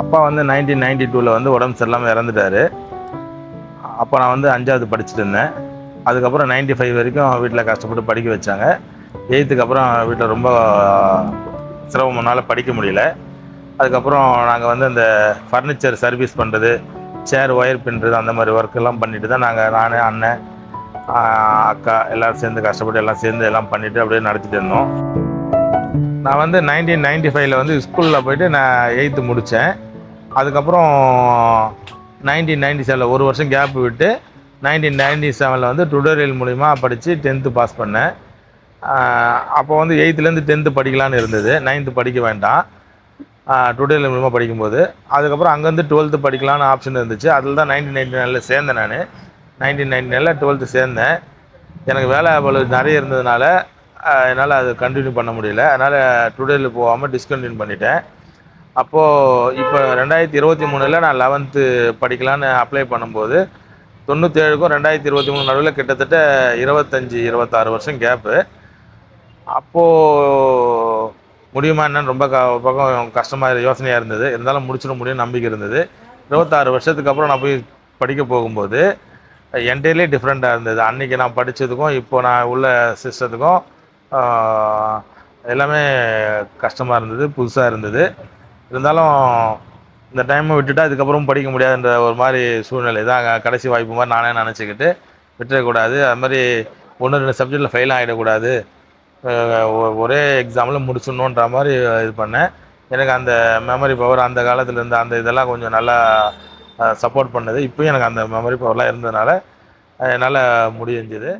அப்பா வந்து nineteen ninety டூவில் வந்து உடம்பு சரியில்லாமல் இறந்துட்டாரு. அப்போ நான் வந்து அஞ்சாவது படிச்சுட்டு இருந்தேன். அதுக்கப்புறம் நைன்டி ஃபைவ் வரைக்கும் வீட்டில் கஷ்டப்பட்டு படிக்க வச்சாங்க. எயித்துக்கு அப்புறம் வீட்டில் ரொம்ப சிரமம்னால படிக்க முடியல. அதுக்கப்புறம் நாங்கள் வந்து அந்த ஃபர்னிச்சர் சர்வீஸ் பண்ணுறது சேர் ஒயர் பின்னுறது அந்த மாதிரி ஒர்க் எல்லாம் பண்ணிட்டு தான் நாங்கள் நான் அண்ணன் அக்கா எல்லோரும் சேர்ந்து கஷ்டப்பட்டு எல்லாம் சேர்ந்து எல்லாம் பண்ணிவிட்டு அப்படியே நடத்திட்டு இருந்தோம். நான் வந்து நைன்டீன் நைன்டி ஃபைவ்ல வந்து ஸ்கூலில் போயிட்டு நான் எயித்து முடித்தேன் அதுக்கப்புறம் நைன்டீன் நைன்டி செவனில் ஒரு வருஷம் கேப் விட்டு நைன்டீன் நைன்டி செவனில் வந்து டுடோரியல் மூலிமா படித்து டென்த்து பாஸ் பண்ணேன். அப்போ வந்து எயித்துலேருந்து டென்த்து படிக்கலான்னு இருந்தது. நைன்த்து படிக்க வேண்டாம். டுடோரியல் மூலிமா படிக்கும்போது. அதுக்கப்புறம் அங்கேருந்து டுவெல்த்து படிக்கலான்னு ஆப்ஷன் இருந்துச்சு. அதில் தான் நைன்டீன் நைன்டி நைனில் சேர்ந்தேன் நான். நைன்டீன் நைன்டி நைனில் டுவெல்த்து சேர்ந்தேன். எனக்கு வேலை அவ்வளவு நிறைய இருந்ததுனால என்னால் அது கண்டினியூ பண்ண முடியல. அதனால் டுடேயில் போகாமல் டிஸ்கண்டினியூ பண்ணிட்டேன். அப்போது இப்போ ரெண்டாயிரத்தி இருபத்தி மூணில் நான் லெவன்த்து படிக்கலான்னு அப்ளை பண்ணும்போது தொண்ணூற்றேழுக்கும் ரெண்டாயிரத்தி இருபத்தி மூணு நடுவில் கிட்டத்தட்ட இருபத்தஞ்சி இருபத்தாறு வருஷம் கேப்பு அப்போது முடியுமா என்னன்னு ரொம்ப க பக்கம் கஷ்டமாக யோசனையாக இருந்தது. இருந்தாலும் முடிச்சிட முடியும் நம்பிக்கை இருந்தது. இருபத்தாறு வருஷத்துக்கு அப்புறம் நான் போய் படிக்க போகும்போது என்டையர்லி டிஃப்ரெண்ட்டாக இருந்தது. அன்றைக்கி நான் படித்ததுக்கும் இப்போ நான் உள்ள சிஸ்டத்துக்கும் எல்லாமே கஷ்டமாக இருந்தது புதுசாக இருந்தது. இருந்தாலும் இந்த டைமை விட்டுட்டு அதுக்கப்புறம் படிக்க முடியாதுன்ற ஒரு மாதிரி சூழ்நிலை. தான் கடைசி வாய்ப்பு மாதிரி நானே நினச்சிக்கிட்டு விட்டுறக்கூடாது. அது மாதிரி ஒன்று ரெண்டு சப்ஜெக்டில் ஃபெயில் ஆகிடக்கூடாது ஒ- ஒரே எக்ஸாமில் முடிச்சிடணுன்ற மாதிரி இது பண்ணேன். எனக்கு அந்த மெமரி பவர் அந்த காலத்தில் இருந்த அந்த இதெல்லாம் கொஞ்சம் நல்லா சப்போர்ட் பண்ணது. இப்போயும் எனக்கு அந்த மெமரி பவர்லாம் இருந்ததுனால என்னால் முடிஞ்சது.